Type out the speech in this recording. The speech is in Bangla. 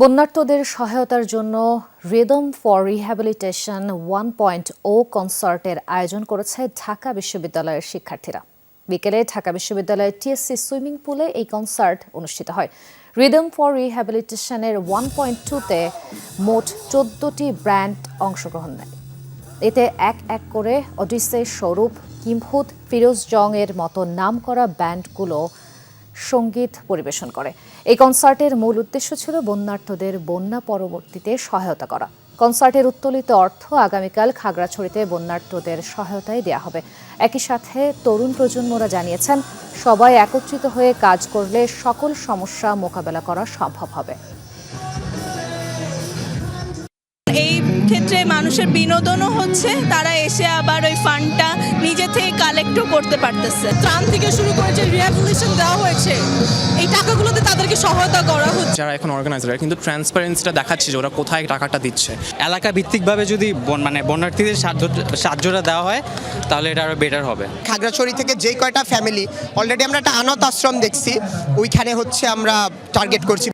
বন্যার্তদের সহায়তার জন্য rhythm for rehabilitation one point o কনসার্টের আয়োজন করেছে ঢাকা বিশ্ববিদ্যালয়ের শিক্ষার্থীরা। বিকেলে ঢাকা বিশ্ববিদ্যালয়ের টিএসসি সুইমিং পুলে এই কনসার্ট অনুষ্ঠিত হয়। রিদম ফর রিহ্যাবিলিটেশনের ওয়ান পয়েন্ট টুতে মোট চোদ্দটি ব্র্যান্ড অংশগ্রহণ নেয়। এতে এক এক করে অডিসে স্বরূপ কিমহুদ ফিরোজ জং এর মতো নামকরা ব্যান্ডগুলো সংগীত পরিবেশন করে। এই কনসার্টের মূল উদ্দেশ্য ছিল বন্যার্থদের বন্যা পরবর্তীতে সহায়তা করা। কনসার্টের উত্তোলিত অর্থ আগামীকাল খাগড়াছড়িতে বন্যার্থদের সহায়তায় দেওয়া হবে। একই সাথে তরুণ প্রজন্মরা জানিয়েছেন, সবাই একত্রিত হয়ে কাজ করলে সকল সমস্যা মোকাবেলা করা সম্ভব হবে। এই ক্ষেত্রে মানুষের বিনোদনও হচ্ছে, তারা এসে আবার ওই ফান্ডটা নিজে থেকে কালেক্টও করতে পারতেছে। ত্রাণ থেকে শুরু করে যে রিহ্যাবিলিটেশন দেওয়া হয়েছে এই টাকাগুলোতে তাদেরকে সহায়তা করা হচ্ছে। যারা এখন অর্গানাইজার কিন্তু ট্রান্সপারেন্সিটা দেখাচ্ছে যে ওরা কোথায় টাকাটা দিচ্ছে। এলাকা ভিত্তিকভাবে যদি বন- মানে বন্যার্থীদের সাহায্য সাহায্যটা দেওয়া হয় তাহলে এটা আরও বেটার হবে। খাগড়াছড়ি থেকে যেই কয়টা ফ্যামিলি অলরেডি আমরা একটা অনাথ আশ্রম দেখছি ওইখানে হচ্ছে আমরা টার্গেট করছি।